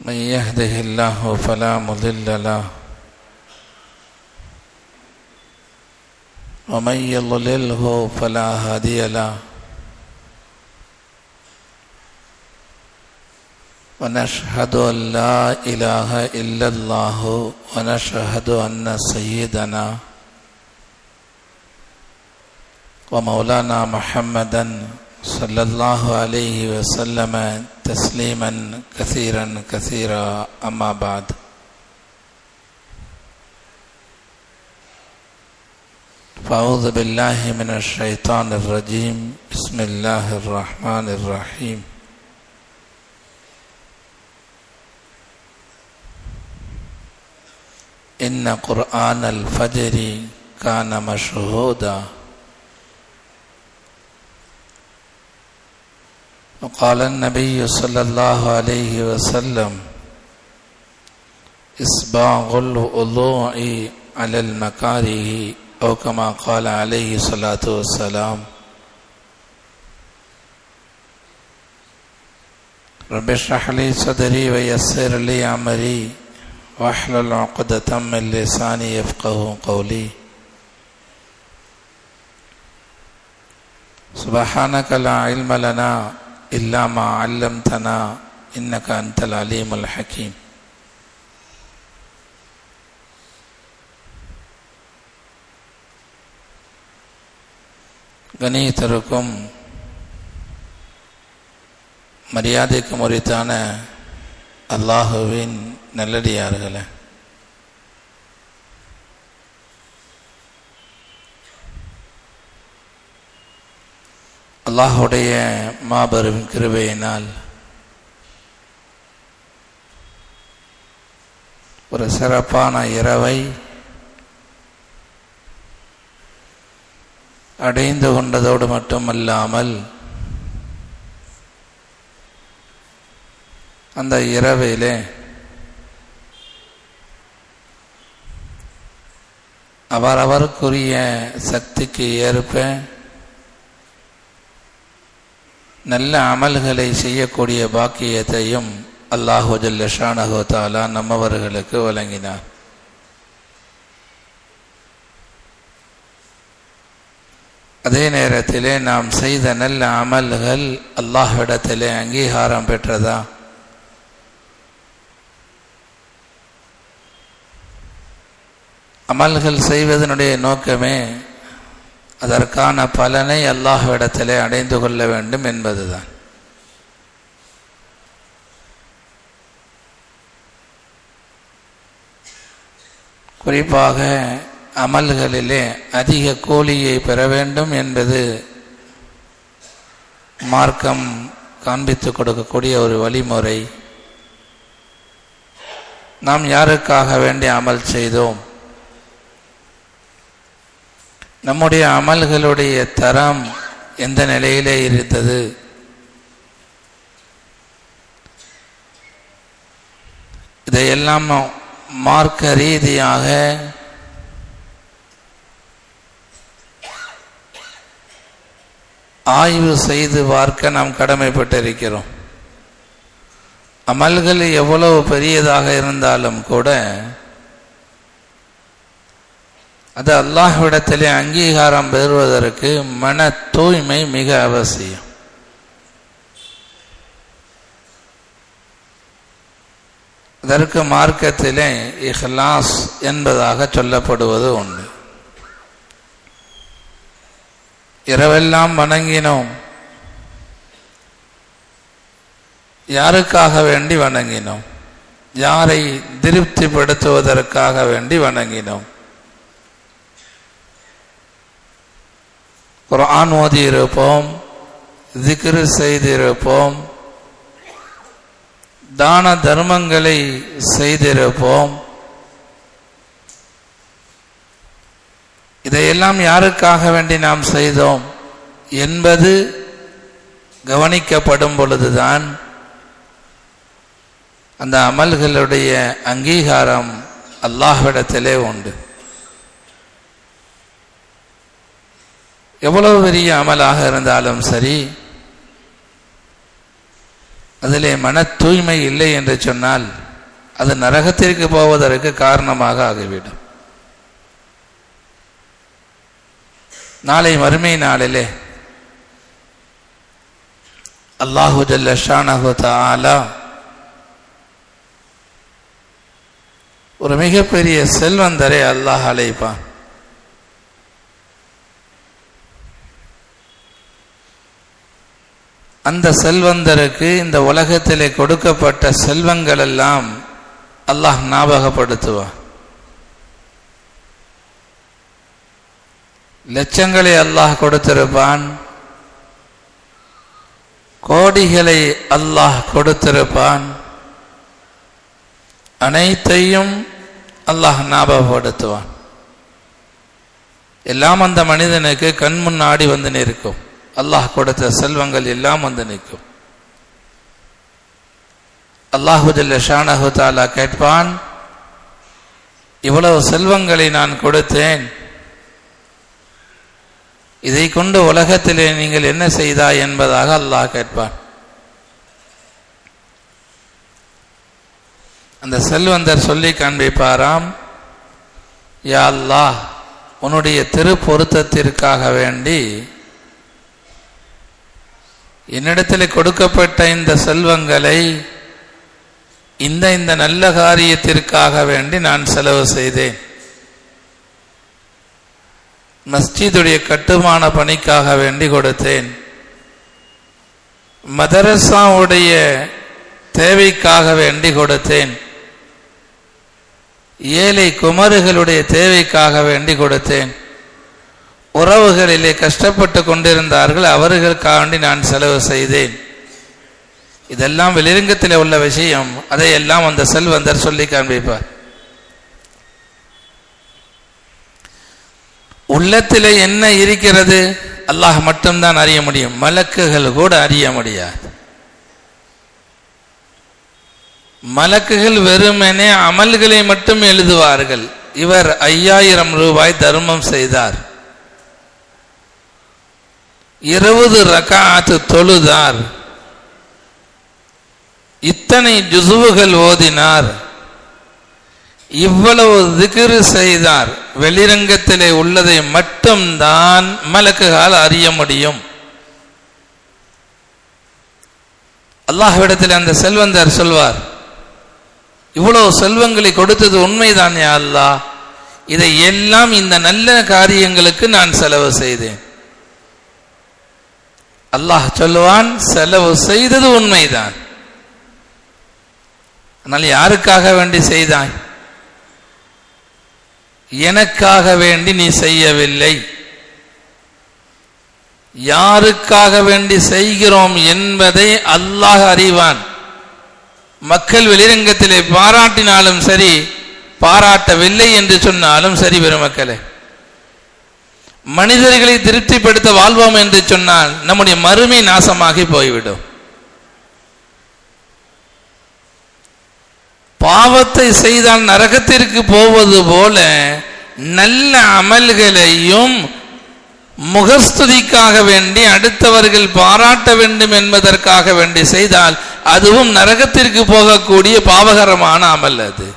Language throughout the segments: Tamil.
من يهده الله فلا مضل له ومن يضلله فلا هادي له ونشهد أن لا إله إلا الله ونشهد أن سيدنا ومولانا محمدا صلى الله عليه وسلم تسليما كثيرا كثيرا أما بعد. فأعوذ بالله من الشيطان الرجيم. بسم الله الرحمن الرحيم. إن قرآن الفجر كان مشهودا. وقال النبي صلى الله عليه وسلم إسباغ الوضوء على المكاره أو كما قال عليه الصلاة والسلام. رب اشرح لي صدري ويسر لي أمري واحلل عقدة من لساني يفقه قولي. سبحانك لا علم لنا إلا ما علمتنا إنك أنت العليم الحكيم கணியத்திற்கும் மரியாதைக்கும் உரித்தான அல்லாஹுவின் நல்லடியார்களே அல்லாஹுடைய மாபெரும் கிருபையினால் ஒரு சிறப்பான இரவை அடைந்து கொண்டதோடு மட்டுமல்லாமல் அந்த இரவிலே அவரவருக்குரிய சக்திக்கு ஏற்ப நல்ல அமல்களை செய்யக்கூடிய பாக்கியத்தையும் அல்லாஹு ஜல்லஷானஹோ தாலா நம்மவர்களுக்கு வழங்கினார். அதே நேரத்திலே நாம் செய்த நல்ல அமல்கள் அல்லாஹ்விடத்திலே அங்கீகாரம் பெற்றதா? அமல்கள் செய்வதனுடைய நோக்கமே அதற்கான பலனை அல்லாஹ்விடத்திலே அடைந்து கொள்ள வேண்டும் என்பதுதான். குறிப்பாக அமல்களிலே அதிக கூலியை பெற வேண்டும் என்பது மார்க்கம் காண்பித்து கொடுக்கக்கூடிய ஒரு வழிமுறை. நாம் யாருக்காக வேண்டி அமல் செய்தோம்? நம்முடைய அமல்களுடைய தரம் எந்த நிலையிலே இருந்தது? இதையெல்லாம் மார்க்க ரீதியாக ஆய்வு செய்து பார்க்க நாம் கடமைப்பட்டிருக்கிறோம். அமல்கள் எவ்வளவு பெரியதாக இருந்தாலும் கூட அது அல்லாஹ்விடத்திலே அங்கீகாரம் பெறுவதற்கு மன தூய்மை மிக அவசியம். அதற்கு மார்க்கத்திலே இஹ்லாஸ் என்பதாக சொல்லப்படுவது உண்டு. இரவெல்லாம் வணங்கினோம். யாருக்காக வேண்டி வணங்கினோம்? யாரை திருப்திப்படுத்துவதற்காக வேண்டி வணங்கினோம்? குரான் ஓதி இருப்போம் திக்ரு செய்திருப்போம் தான தர்மங்களை செய்திருப்போம். இதையெல்லாம் யாருக்காக வேண்டி நாம் செய்தோம் என்பது கவனிக்கப்படும் பொழுதுதான் அந்த அமல்களுடைய அங்கீகாரம் அல்லாஹ்விடத்திலே உண்டு. எவ்வளவு பெரிய அமலாக இருந்தாலும் சரி அதிலே மன தூய்மை இல்லை என்று சொன்னால் அது நரகத்திற்கு போவதற்கு காரணமாக ஆகிவிடும். நாளை மறுமை நாளிலே அல்லாஹு ஜல்ல ஷானஹு தஆலா ஒரு மிகப்பெரிய செல்வந்தரை அல்லாஹ் அழைப்பான். அந்த செல்வந்தருக்கு இந்த உலகத்திலே கொடுக்கப்பட்ட செல்வங்கள் எல்லாம் அல்லாஹ் ஞாபகப்படுத்துவான் லட்சங்களை அல்லாஹ் கொடுத்திருப்பான் கோடிகளை அல்லாஹ் கொடுத்திருப்பான் அனைத்தையும் அல்லாஹ் ஞாபகப்படுத்துவான். எல்லாம் அந்த மனிதனுக்கு கண் முன்னாடி வந்து நிற்கும். அல்லாஹ் கொடுத்த செல்வங்கள் எல்லாம் வந்து நிற்கும். அல்லாஹுஜல்ல ஷானஹு தாலா கேட்பான் இவ்வளவு செல்வங்களை நான் கொடுத்தேன். இதை கொண்டு உலகத்திலே நீங்கள் என்ன செய்தாய்? என்பதாக அல்லாஹ் கேட்பான். அந்த செல்வந்தர் சொல்லி காண்பிப்பாராம் யா அல்லாஹ் உன்னுடைய திருப்பொருத்தத்திற்காக வேண்டி என்னிடத்தில் கொடுக்கப்பட்ட இந்த செல்வங்களை இந்த இந்த நல்ல காரியத்திற்காக வேண்டி நான் செலவு செய்தேன். மஸ்ஜிதுடைய கட்டுமான பணிக்காக வேண்டி கொடுத்தேன். மதரசாவுடைய தேவைக்காக வேண்டி கொடுத்தேன். ஏழை குமருகளுடைய தேவைக்காக வேண்டி கொடுத்தேன். உறவுகளிலே கஷ்டப்பட்டு கொண்டிருந்தார்கள் அவர்களுக்காண்டி நான் செலவு செய்தேன். இதெல்லாம் வெளிரங்கத்தில் உள்ள விஷயம். அதையெல்லாம் அந்த செல்வந்தர் சொல்லி காண்பிப்பார். உள்ளத்திலே என்ன இருக்கிறது? அல்லாஹ் மட்டும்தான் அறிய முடியும். மலக்குகள் கூட அறிய முடியாது. மலக்குகள் வெறுமனே அமல்களை மட்டும் எழுதுவார்கள். இவர் ஐயாயிரம் ரூபாய் தர்மம் செய்தார். இருபது ரகாத்து தொழுதார். இத்தனை ஜுசுவுகள் ஓதினார். இவ்வளவு திகிரு செய்தார். வெளிரங்கத்திலே உள்ளதை மட்டும்தான் மலக்குகால் அறிய முடியும். அல்லாஹ்விடத்தில் அந்த செல்வந்தர் சொல்வார் இவ்வளவு செல்வங்களை கொடுத்தது உண்மைதான் யா அல்லாஹ்? இதை எல்லாம் இந்த நல்ல காரியங்களுக்கு நான் செலவு செய்தேன். அல்லாஹ் சொல்லுவான் செலவு செய்தது உண்மைதான். ஆனால் யாருக்காக வேண்டி செய்தாய்? எனக்காக வேண்டி நீ செய்யவில்லை. யாருக்காக வேண்டி செய்கிறோம் என்பதை அல்லாஹ் அறிவான். மக்கள் வெளிரங்கத்திலே பாராட்டினாலும் சரி பாராட்டவில்லை என்று சொன்னாலும் சரி பெருமக்களே. மனிதர்களை திருப்திப்படுத்த வாழ்வோம் என்று சொன்னால் நம்முடைய மறுமை நாசமாகி போய்விடும். பாவத்தை செய்தால் நரகத்திற்கு போவது போல நல்ல அமல்களையும் முகஸ்துதிக்காக வேண்டி அடுத்தவர்கள் பாராட்ட வேண்டும் என்பதற்காக வேண்டி செய்தால் அதுவும் நரகத்திற்கு போகக்கூடிய பாவகரமான அமல் அது.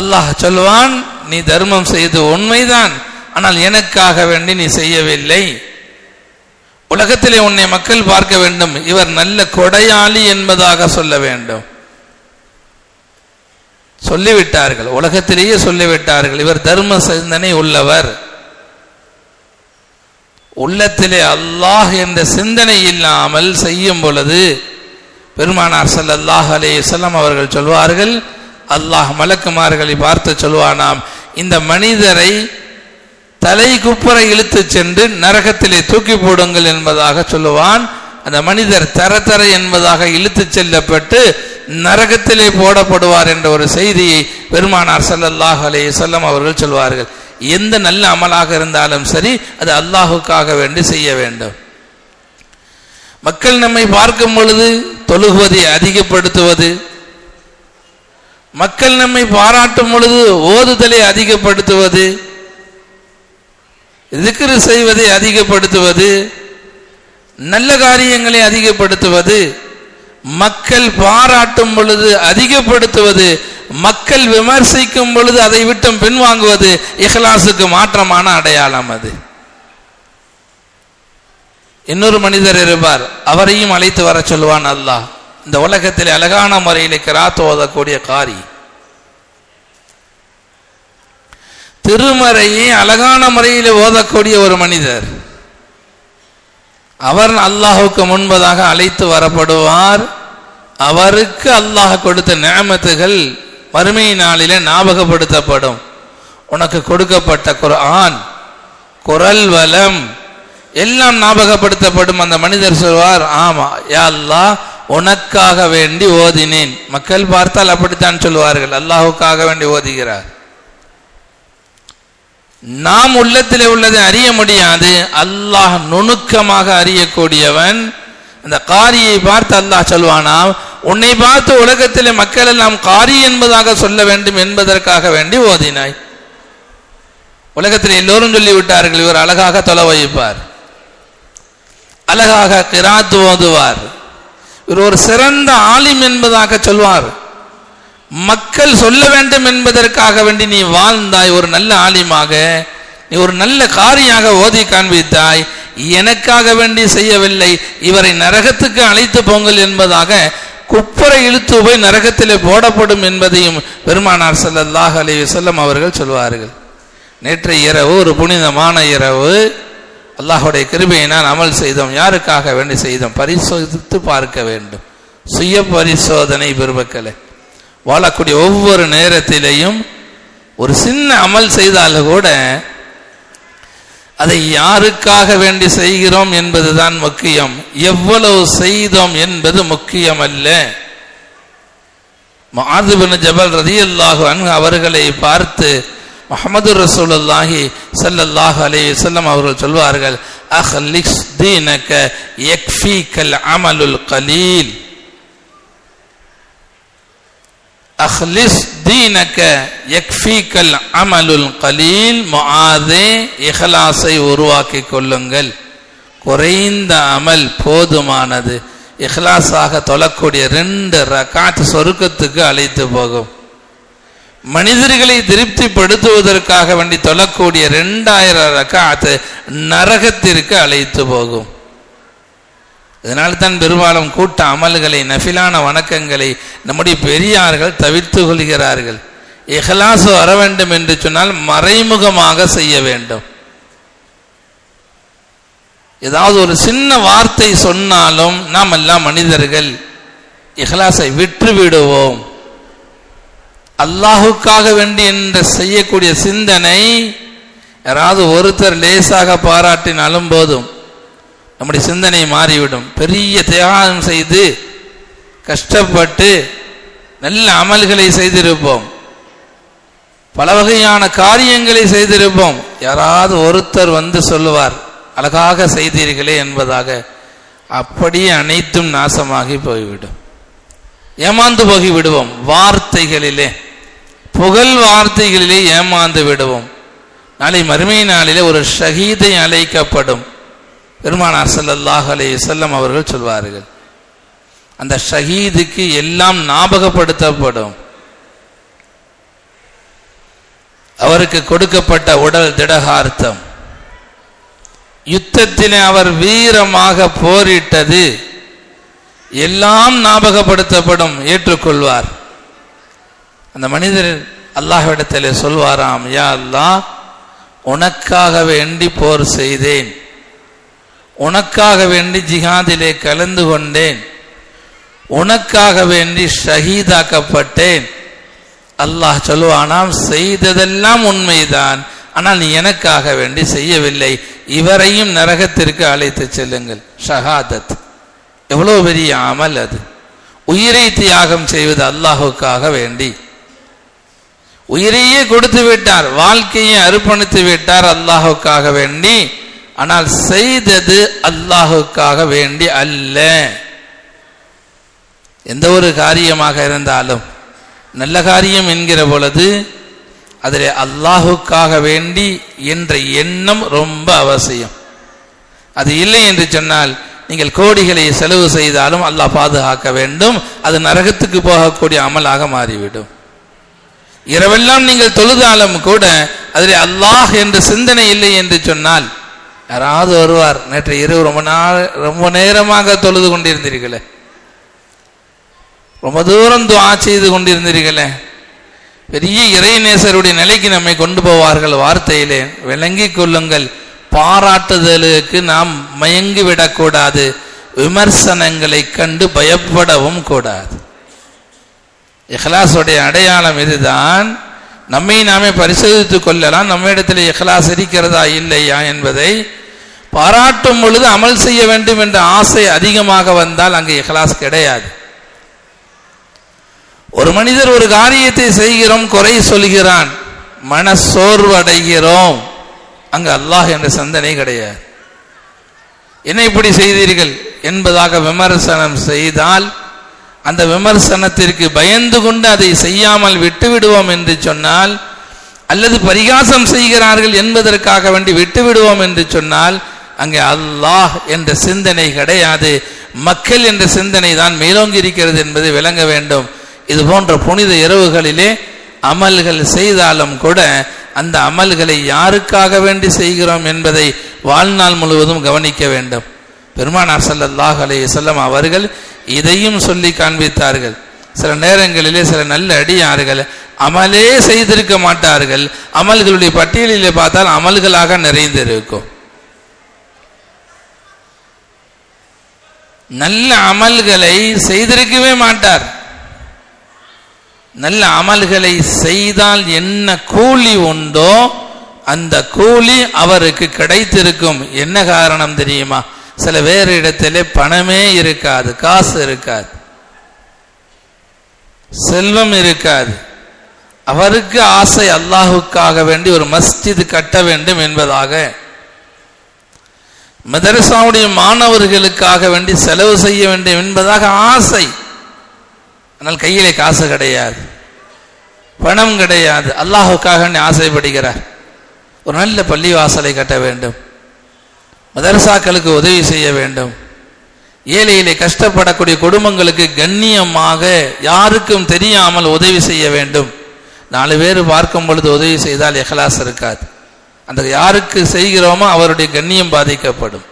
அல்லாஹ் சொல்வான் நீ தர்மம் செய்து உண்மைதான் ஆனால் எனக்காக வேண்டி நீ செய்யவில்லை. உலகத்திலே உன்னை மக்கள் பார்க்க வேண்டும். இவர் நல்ல கொடையாளி என்பதாக சொல்ல வேண்டும். சொல்லிவிட்டார்கள். உலகத்திலேயே சொல்லிவிட்டார்கள். இவர் தர்ம சிந்தனை உள்ளவர். உள்ளத்திலே அல்லாஹ் என்ற சிந்தனை இல்லாமல் செய்யும் பொழுது பெருமானார் சல்லாஹ் அலே வஸல்லம் அவர்கள் சொல்வார்கள் அல்லாஹ் மலக்குமார்களை பார்த்து சொல்வானாம் இந்த மனிதரை தலை குப்புற இழுத்து சென்று நரகத்திலே தூக்கி போடுங்கள் என்பதாக சொல்லுவான். அந்த மனிதர் தர தர என்பதாக இழுத்துச் செல்லப்பட்டு நரகத்திலே போடப்படுவார் என்ற ஒரு செய்தியை பெருமானார் ஸல்லல்லாஹு அலே சொல்லம் அவர்கள் சொல்வார்கள். எந்த நல்ல அமலாக இருந்தாலும் சரி அது அல்லாஹுக்காக வேண்டி செய்ய வேண்டும். மக்கள் நம்மை பார்க்கும் பொழுது தொழுகுவதை அதிகப்படுத்துவது மக்கள் நம்மை பாராட்டும் பொழுது ஓதுதலை அதிகப்படுத்துவது திக்ரு செய்வதை அதிகப்படுத்துவது நல்ல காரியங்களை அதிகப்படுத்துவது மக்கள் பாராட்டும் பொழுது அதிகப்படுத்துவது மக்கள் விமர்சிக்கும் பொழுது அதை விட்டும் பின்வாங்குவது இஹ்லாசுக்கு மாற்றமான அடையாளம் அது. இன்னொரு மனிதர் இருப்பார் அவரையும் அழைத்து வர சொல்லுவான் அல்லாஹ். இந்த உலகத்தில் அழகான முறையில் கிராத் ஓதக்கூடிய காரி. திருமறையை அழகான முறையில் ஓதக்கூடிய ஒரு மனிதர். அவர் அல்லாஹுக்கு முன்பதாக அழைத்து வரப்படுவார். அவருக்கு அல்லாஹ் கொடுத்த நியமத்துகள் வறுமை நாளில ஞாபகப்படுத்தப்படும். உனக்கு கொடுக்கப்பட்ட குர்ஆன் குரல் வளம் எல்லாம் ஞாபகப்படுத்தப்படும். அந்த மனிதர் சொல்வார் ஆமா யா அல்லாஹ் உனக்காக வேண்டி ஓதினேன். மக்கள் பார்த்தால் அப்படித்தான் சொல்வார்கள் அல்லாஹுக்காக வேண்டி ஓதுகிறார். நாம் உள்ளத்தில் உள்ளதை அறிய முடியாது. அல்லாஹ் நுணுக்கமாக அறியக்கூடியவன். அந்த காரியை பார்த்து அல்லாஹ் சொல்வானா உன்னை பார்த்து உலகத்திலே மக்கள் எல்லாம் காரி என்பதாக சொல்ல வேண்டும் என்பதற்காக வேண்டி ஓதினாய். உலகத்தில் எல்லோரும் சொல்லிவிட்டார்கள் இவர் அழகாக தொலை வைப்பார். அழகாக கிராத்து ஓதுவார். இவர் ஒரு சிறந்த ஆலிம் என்பதாக சொல்வார். மக்கள் சொல்ல வேண்டும் என்பதற்காக வேண்டி நீ வாழ்ந்தாய் ஒரு நல்ல ஆலிமாக நீ ஒரு நல்ல காரியாக ஓதி காண்பித்தாய் எனக்காக வேண்டி செய்யவில்லை இவரை நரகத்துக்கு அழைத்து போங்கள் என்பதாக குப்பரை இழுத்து போய் நரகத்திலே போடப்படும் என்பதையும் பெருமானார் செல்லல்லாஹ் அலைஹி வஸல்லம் அவர்கள் சொல்வார்கள். நேற்றைய இரவு ஒரு புனிதமான இரவு அல்லாஹுடைய நான் அமல் செய்தோம் யாருக்காக வேண்டி செய்தோம்? பரிசோதித்து பார்க்க வேண்டும். சுய பரிசோதனை பெருமக்களை வாழக்கூடிய ஒவ்வொரு நேரத்திலேயும் ஒரு சின்ன அமல் செய்தாலும் கூட அதை யாருக்காக வேண்டி செய்கிறோம் என்பதுதான் முக்கியம். எவ்வளவு செய்தோம் என்பது முக்கியம் அல்ல மாதிபின் ஜபல் ரதியல்லாஹு அன்ஹு அவர்களை பார்த்து முகமது ரசூலுல்லாஹி ஸல்லல்லாஹு அலே செல்லம் அவர்கள் சொல்வார்கள் அஹ்லிக்ஸ் தீனக அமலுல் கலீல். அஹ்லிஸ் தீனக யக்ஃபீக்கல் அமலுல் கலீல். முஆதே இஹ்லாஸை உருவாக்கி கொள்ளுங்கள். குறைந்த அமல் போதுமானது. இஹ்லாஸாக தொழக்கூடிய ரெண்டு ரகாத் சொருக்கத்துக்கு அழைத்து போகும். மனிதர்களை திருப்திப்படுத்துவதற்காக வேண்டி தொழக்கூடிய ரெண்டாயிரம் ரகாத் நரகத்திற்கு அழைத்து போகும். இதனால் தான் பெரும்பாலும் கூட்ட அமல்களை நஃபிலான வணக்கங்களை நம்முடைய பெரியார்கள் தவிர்த்து கொள்கிறார்கள். இஹலாசு வர வேண்டும் என்று சொன்னால் மறைமுகமாக செய்ய வேண்டும். ஏதாவது ஒரு சின்ன வார்த்தை சொன்னாலும் நாம் எல்லாம் மனிதர்கள் இஹலாசை விற்று விடுவோம் அல்லாஹுக்காக வேண்டி என்று செய்யக்கூடிய சிந்தனை யாராவது ஒருத்தர் லேசாக பாராட்டினாலும் போதும். நம்முடைய சிந்தனை மாறிவிடும். பெரிய தியாகம் செய்து கஷ்டப்பட்டு நல்ல அமல்களை செய்திருப்போம். பல வகையான காரியங்களை செய்திருப்போம். யாராவது ஒருத்தர் வந்து சொல்லுவார் அழகாக செய்தீர்களே என்பதாக. அப்படியே அனைத்தும் நாசமாகி போய்விடும். ஏமாந்து போகிவிடுவோம். வார்த்தைகளிலே. புகழ் வார்த்தைகளிலே ஏமாந்து விடுவோம். நாளை மறுமை நாளிலே ஒரு ஷஹீதை அழைக்கப்படும். பெருமானார் ஸல்லல்லாஹு அலே செல்லம் அவர்கள் சொல்வார்கள் அந்த ஷஹீதுக்கு எல்லாம் ஞாபகப்படுத்தப்படும். அவருக்கு கொடுக்கப்பட்ட உடல் திடகார்த்தம். யுத்தத்திலே அவர் வீரமாக போரிட்டது எல்லாம் ஞாபகப்படுத்தப்படும் ஏற்றுக்கொள்வார். அந்த மனிதர் அல்லாஹ்விடத்தில் சொல்வாராம் யா அல்லாஹ் உனக்காக வேண்டி போர் செய்தேன். உனக்காக வேண்டி ஜிஹாதிலே கலந்து கொண்டேன். உனக்காக வேண்டி ஷஹீதாக்கப்பட்டேன். அல்லாஹ் சொல்லுவானாம் செய்ததெல்லாம் உண்மைதான். ஆனால் நீ எனக்காக வேண்டி செய்யவில்லை. இவரையும் நரகத்திற்கு அழைத்து செல்லுங்கள். ஷஹாதத். எவ்வளோ பெரிய அமல் அது. உயிரை தியாகம் செய்வது அல்லாஹுக்காக வேண்டி. உயிரையே கொடுத்து விட்டார் வாழ்க்கையை அர்ப்பணித்து விட்டார் அல்லாஹுக்காக வேண்டி. ஆனால் செய்தது அல்லாஹுக்காக வேண்டி அல்ல. எந்த ஒரு காரியமாக இருந்தாலும் நல்ல காரியம் என்கிற பொழுது அதில் அல்லாஹுக்காக வேண்டி என்ற எண்ணம் ரொம்ப அவசியம். அது இல்லை என்று சொன்னால் நீங்கள் கோடிகளை செலவு செய்தாலும் அல்லாஹ் பாதுகாக்க வேண்டும். அது நரகத்துக்கு போகக்கூடிய அமலாக மாறிவிடும். இரவெல்லாம் நீங்கள் தொழுதாலும் கூட அதில் அல்லாஹ் என்ற சிந்தனை இல்லை என்று சொன்னால் யாராவது வருவார் நேற்று இரவு ரொம்ப நாள் ரொம்ப நேரமாக தொழுது கொண்டிருந்தீர்களே. ரொம்ப தூரம் துவா செய்து கொண்டிருந்தீர்களே. பெரிய இறைநேசருடைய நிலைக்கு நம்மை கொண்டு போவார்கள் வார்த்தையிலே. விளங்கிக் கொள்ளுங்கள். பாராட்டுதலுக்கு நாம் மயங்கி விடக்கூடாது விமர்சனங்களை கண்டு பயப்படவும் கூடாது. இஹ்லாஸுடைய அடையாளம் இதுதான் நம்மை நாமே பரிசோதித்துக் கொள்ளலாம். நம்ம இடத்துல இஹ்லாஸ் இருக்கிறதா இல்லையா என்பதை பாராட்டும் பொழுது அமல் செய்ய வேண்டும் என்ற ஆசை அதிகமாக வந்தால் அங்கே இஹ்லாஸ் கிடையாது. ஒரு மனிதர் ஒரு காரியத்தை செய்கிறோம் குறை சொல்கிறான் மன சோர்வடைகிறோம் அங்கு அல்லாஹ் என்ற சிந்தனை கிடையாது. என்ன இப்படி செய்தீர்கள் என்பதாக விமர்சனம் செய்தால் அந்த விமர்சனத்திற்கு பயந்து கொண்டு அதை செய்யாமல் விட்டு விடுவோம் என்று சொன்னால் அல்லது பரிகாசம் செய்கிறார்கள் என்பதற்காக வேண்டி விட்டு விடுவோம் என்று சொன்னால் அங்கே அல்லாஹ் என்ற சிந்தனை கிடையாது. மக்கள் என்ற சிந்தனை தான் மேலோங்கி இருக்கிறது என்பதை விளங்க வேண்டும். இது போன்ற புனித இரவுகளிலே அமல்கள் செய்தாலும் கூட அந்த அமல்களை யாருக்காக வேண்டி செய்கிறோம் என்பதை வாழ்நாள் முழுவதும் கவனிக்க வேண்டும். பெருமானார் சல்லல்லாஹ் அலைஹி செல்லம் அவர்கள் இதையும் சொல்லி காண்பித்தார்கள். சில நேரங்களிலே சில நல்ல அடியார்கள் அமலே செய்திருக்க மாட்டார்கள். அமல்களுடைய பட்டியலிலே பார்த்தால் அமல்களாக நிறைந்திருக்கும். நல்ல அமல்களை செய்திருக்கவே மாட்டார். நல்ல அமல்களை செய்தால் என்ன கூலி உண்டோ அந்த கூலி அவருக்கு கிடைத்திருக்கும். என்ன காரணம் தெரியுமா? சில வேறு இடத்திலே பணமே இருக்காது காசு இருக்காது. செல்வம் இருக்காது. அவருக்கு ஆசை அல்லாஹுக்காக வேண்டி ஒரு மஸ்ஜித் கட்ட வேண்டும் என்பதாக. மதரசாவுடைய மாணவர்களுக்காக வேண்டி செலவு செய்ய வேண்டும் என்பதாக ஆசை. ஆனால் கையிலே காசு கிடையாது. பணம் கிடையாது. அல்லாஹுக்காக ஆசைப்படுகிறார். ஒரு நல்ல பள்ளி வாசலை கட்ட வேண்டும். மதரசாக்களுக்கு உதவி செய்ய வேண்டும். ஏழையிலே கஷ்டப்படக்கூடிய குடும்பங்களுக்கு கண்ணியமாக யாருக்கும் தெரியாமல் உதவி செய்ய வேண்டும். நாலு பேர் பார்க்கும் பொழுது உதவி செய்தால் எஹலாஸ் இருக்காது. அந்த யாருக்கு செய்கிறோமோ அவருடைய கண்ணியம் பாதிக்கப்படும்.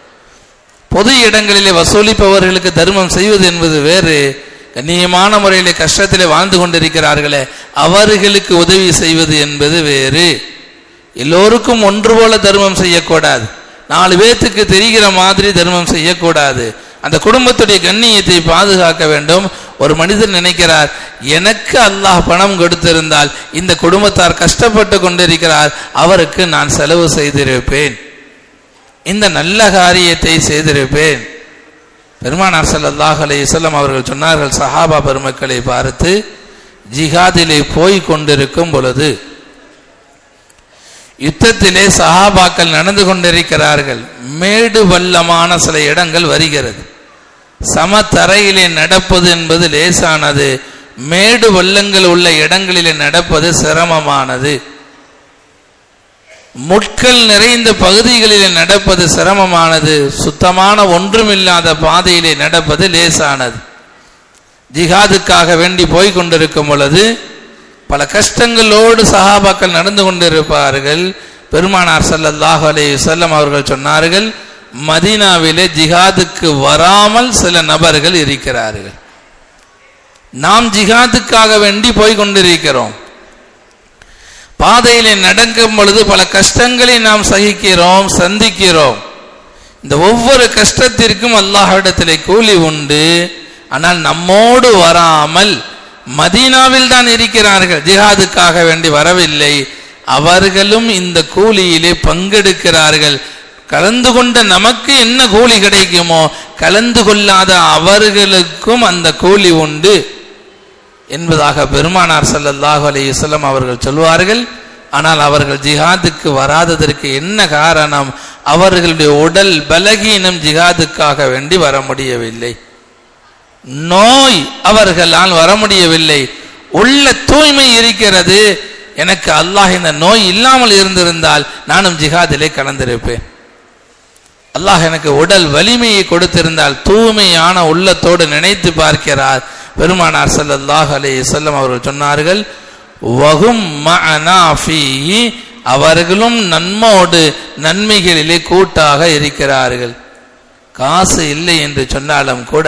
பொது இடங்களிலே வசூலிப்பவர்களுக்கு தர்மம் செய்வது என்பது வேறு. கண்ணியமான முறையிலே கஷ்டத்திலே வாழ்ந்து கொண்டிருக்கிறார்களே அவர்களுக்கு உதவி செய்வது என்பது வேறு. எல்லோருக்கும் ஒன்று போல தர்மம் செய்யக்கூடாது. நாலு பேர்த்துக்கு தெரிகிற மாதிரி தர்மம் செய்யக்கூடாது. அந்த குடும்பத்துடைய கண்ணியத்தை பாதுகாக்க வேண்டும். ஒரு மனிதர் நினைக்கிறார் எனக்கு அல்லாஹ் பணம் கொடுத்திருந்தால் இந்த குடும்பத்தார் கஷ்டப்பட்டு கொண்டிருக்கிறார் அவருக்கு நான் செலவு செய்திருப்பேன். இந்த நல்ல காரியத்தை செய்திருப்பேன். பெருமானார் சல்லாஹ் அலைஹி வஸல்லம் அவர்கள் சொன்னார்கள் சஹாபா பெருமக்களை பார்த்து ஜிஹாதிலே போய் கொண்டிருக்கும் பொழுது யுத்தத்திலே சஹாபாக்கள் நடந்து கொண்டிருக்கிறார்கள். மேடு வல்லமான சில இடங்கள் வருகிறது. சமத்தரையிலே நடப்பது என்பது லேசானது. மேடு வல்லங்கள் உள்ள இடங்களிலே நடப்பது சிரமமானது. முட்கள் நிறைந்த பகுதிகளிலே நடப்பது சிரமமானது. சுத்தமான ஒன்றுமில்லாத பாதையிலே நடப்பது லேசானது. ஜிஹாதுக்காக வேண்டி போய் கொண்டிருக்கும் பொழுது பல கஷ்டங்களோடு சஹாபாக்கள் நடந்து கொண்டிருப்பார்கள். பெருமானார் ஸல்லல்லாஹு அலே செல்லம் அவர்கள் சொன்னார்கள் மதீனாவிலே ஜிஹாதுக்கு வராமல் சில நபர்கள் இருக்கிறார்கள். நாம் ஜிஹாதுக்காக வேண்டி போய் கொண்டிருக்கிறோம். பாதையிலே நடக்கும் பொழுது பல கஷ்டங்களை நாம் சகிக்கிறோம் சந்திக்கிறோம். இந்த ஒவ்வொரு கஷ்டத்திற்கும் அல்லாஹிடத்திலே கூலி உண்டு. ஆனால் நம்மோடு வராமல் மதீனாவில் தான் இருக்கிறார்கள். ஜிஹாதுக்காக வேண்டி வரவில்லை. அவர்களும் இந்த கூலியிலே பங்கெடுக்கிறார்கள். கலந்து கொண்ட நமக்கு என்ன கூலி கிடைக்குமோ கலந்து கொள்ளாத அவர்களுக்கும் அந்த கூலி உண்டு. என்பதாக பெருமானார் ஸல்லல்லாஹு அலைஹி அவர்கள் சொல்வார்கள். ஆனால் அவர்கள் ஜிஹாதுக்கு வராததற்கு என்ன காரணம்? அவர்களுடைய உடல் பலகீனம் ஜிஹாதுக்காக வேண்டி வர முடியவில்லை. நோய் அவர்களால் வர முடியவில்லை உள்ள தூய்மை இருக்கிறது. எனக்கு அல்லாஹ் இந்த நோய் இல்லாமல் இருந்திருந்தால் நானும் ஜிஹாதிலே கலந்திருப்பேன். அல்லாஹ் எனக்கு உடல் வலிமையை கொடுத்திருந்தால் தூய்மையான உள்ளத்தோடு நினைத்து பார்க்கிறார். பெருமானார் சல்லாஹ் அலைஹி செல்லம் அவர்கள் சொன்னார்கள் வகும் அவர்களும் நன்மோடு நன்மைகளிலே கூட்டாக இருக்கிறார்கள். காசு இல்லை என்று சொன்னாலும் கூட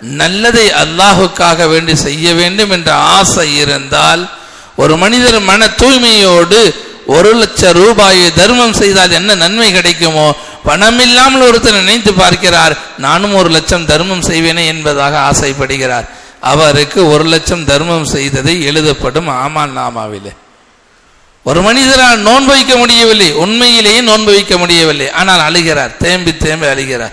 நல்லதை அல்லாஹுக்காக வேண்டி செய்ய வேண்டும் என்ற ஆசை இருந்தால் ஒரு மனிதர் மன தூய்மையோடு ஒரு லட்சம் ரூபாயை தர்மம் செய்தால் என்ன நன்மை கிடைக்குமோ? பணம் இல்லாமல் ஒருத்தர் நினைத்து பார்க்கிறார் நானும் ஒரு லட்சம் தர்மம் செய்வேனே என்பதாக ஆசைப்படுகிறார். அவருக்கு ஒரு லட்சம் தர்மம் செய்ததை எழுதப்படும் ஆமான் நாமாவிலே. ஒரு மனிதரால் நோன்பு வைக்க முடியவில்லை உண்மையிலேயே நோன்பு வைக்க முடியவில்லை. ஆனால் அழுகிறார் தேம்பி தேம்பி அழுகிறார்.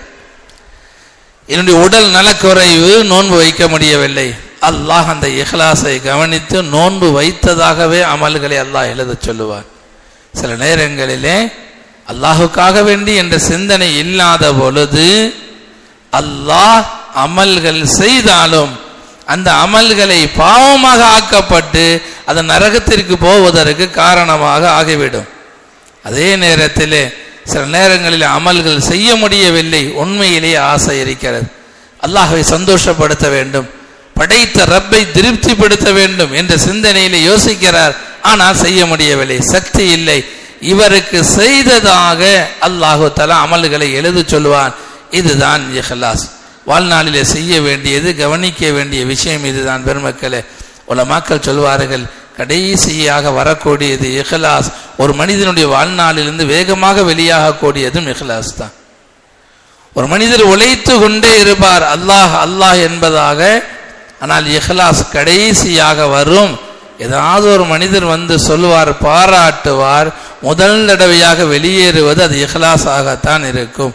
என்னுடைய உடல் நலக்குறைவு நோன்பு வைக்க முடியவில்லை. அல்லாஹ் அந்த இஹ்லாஸை கவனித்து நோன்பு வைத்ததாகவே அமல்களை அல்லாஹ் எழுதச் சொல்லுவார் சில நேரங்களிலே அல்லாஹுக்காக வேண்டி என்ற சிந்தனை இல்லாத பொழுது அல்லாஹ் அமல்கள் செய்தாலும் அந்த அமல்களை பாவமாக ஆக்கப்பட்டு அது நரகத்திற்கு போவதற்கு காரணமாக ஆகிவிடும். அதே நேரத்திலே சில நேரங்களில் அமல்கள் செய்ய முடியவில்லை. உண்மையிலேயே ஆசை இருக்கிறது. அல்லாஹை சந்தோஷப்படுத்த வேண்டும். படைத்த ரப்பை திருப்திப்படுத்த வேண்டும் என்ற சிந்தனையிலே யோசிக்கிறார். ஆனால் செய்ய முடியவில்லை. சக்தி இல்லை. இவருக்கு செய்ததாக அல்லாஹு தலா அமல்களை எழுத சொல்வான் இதுதான் இஹ்லாஸ். வாழ்நாளிலே செய்ய வேண்டியது கவனிக்க வேண்டிய விஷயம் இதுதான் பெருமக்களே. உலமாக்கள் சொல்வார்கள் கடைசியாக வரக்கூடியது இஹ்லாஸ். ஒரு மனிதனுடைய வாழ்நாளிலிருந்து வேகமாக வெளியாகக்கூடியதும் இஹ்லாஸ் தான். ஒரு மனிதர் உழைத்து கொண்டே இருப்பார். அல்லாஹ் அல்லாஹ் என்பதாக. ஆனால் இஹ்லாஸ் கடைசியாக வரும். ஏதாவது ஒரு மனிதர் வந்து சொல்லுவார் பாராட்டுவார். முதல் தடவையாக வெளியேறுவது அது இஹ்லாஸாகத்தான் இருக்கும்.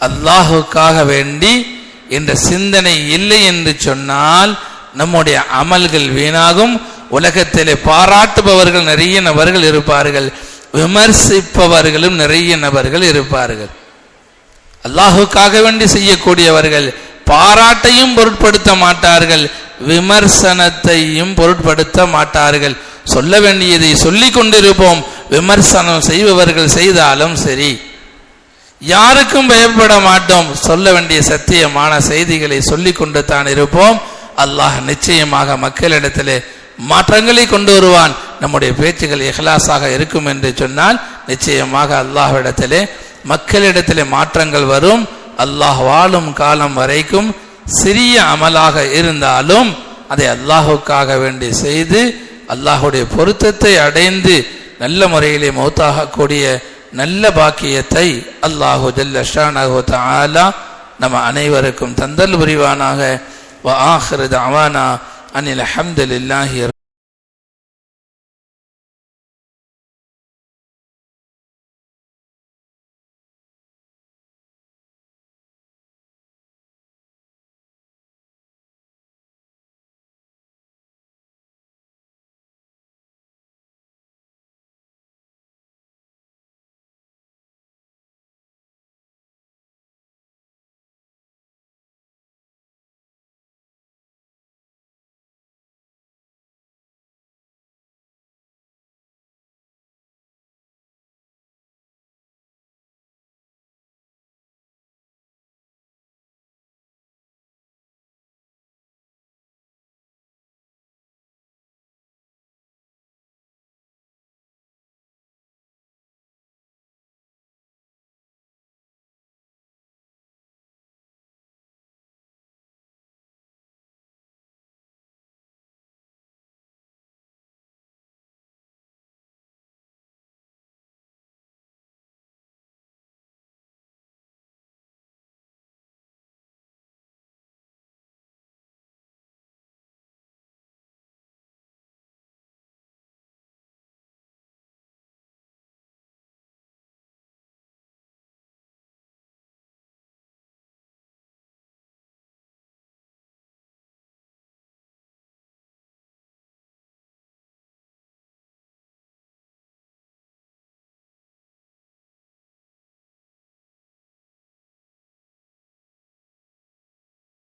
அல்லாஹுக்காக வேண்டி என்ற சிந்தனை இல்லை என்று சொன்னால் நம்முடைய அமல்கள் வீணாகும். உலகத்திலே பாராட்டுபவர்கள் நிறைய நபர்கள் இருப்பார்கள். விமர்சிப்பவர்களும் நிறைய நபர்கள் இருப்பார்கள். அல்லாஹுக்காக வேண்டி செய்யக்கூடியவர்கள் பாராட்டையும் பொருட்படுத்த மாட்டார்கள் விமர்சனத்தையும் பொருட்படுத்த மாட்டார்கள். சொல்ல வேண்டியதை சொல்லிக் கொண்டிருப்போம் விமர்சனம் செய்பவர்கள் செய்தாலும் சரி. யாருக்கும் பயப்பட மாட்டோம் சொல்ல வேண்டிய சத்தியமான செய்திகளை சொல்லிக் கொண்டு தான் இருப்போம். அல்லாஹ் நிச்சயமாக மக்களிடத்திலே மாற்றங்களை கொண்டு வருவான். நம்முடைய பேச்சுகள் இஹ்லாஸாக இருக்கும் என்று சொன்னால் நிச்சயமாக அல்லாஹ்விடத்திலே மக்களிடத்திலே மாற்றங்கள் வரும். அல்லாஹ் வாழும் காலம் வரைக்கும் சிறிய அமலாக இருந்தாலும் அதை அல்லாஹுக்காக வேண்டி செய்து அல்லாஹுடைய பொருத்தத்தை அடைந்து நல்ல முறையிலே மௌத்தாகக்கூடிய நல்ல பாக்கியத்தை அல்லாஹு ஜல்ல ஷானஹு தஆலா நம்ம அனைவருக்கும் தந்தல் புரிவானாக. வ ஆஹிரு அவானா அனில் அல்ஹம்துலில்லாஹி